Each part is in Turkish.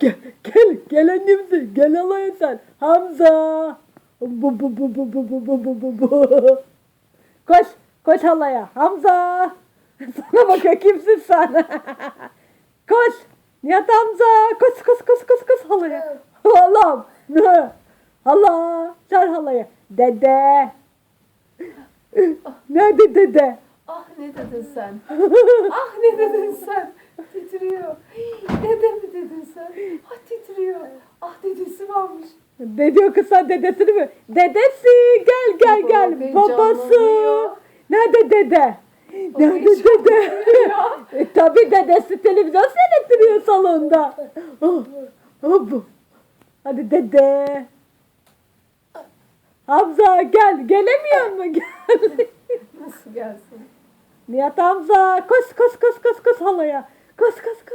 Gel, gel, gel annemsin. Gel halaya sen. Hamza. Bu, bu, bu, bu, bu, bu, bu, bu, bu, bu. Koş, koş halaya. Hamza. Sana bakıyor kimsin sen? koş. Nihat Hamza. Koş, koş, koş, koş, koş halaya. Allah'ım. Ne? Hala. Çağır halaya. Dede. Nerede dede? Ah ne dedin sen? ah ne dedin sen? Titriyor. Dede mi dedin sen? Ah titriyor. Ah dedesi varmış. Diyor kız sen dedesini mi? Dedesi gel gel Baba, gel. Babası. Nerede dede? Nerede dede? e, tabii dedesi televizyon seyrettiriyor salonda. Oh, oh, bu. Hadi dede. Hamza gel. Gelemiyor mu? Gel. Nasıl gelsin? Nihat Hamza. Koş koş koş koş koş halaya. Koş koş.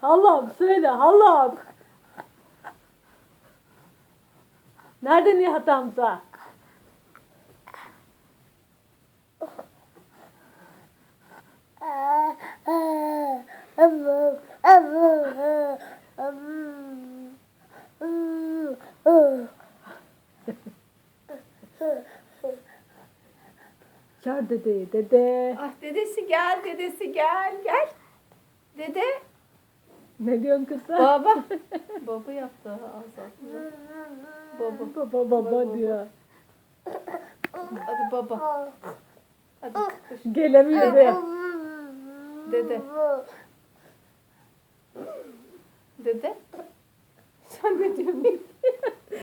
Halam söyle halam. Nerede Nihat Hamza? Çağır dedeyi dede. Ah dedesi gel dedesi gel gel. Dede. Ne diyorsun kız sen? Baba. Baba yaptı Azat. Baba. Baba baba diyor. Hadi baba. Hadi koş. Gelemiyor de. Dede. Dede. Sen ne diyorsun?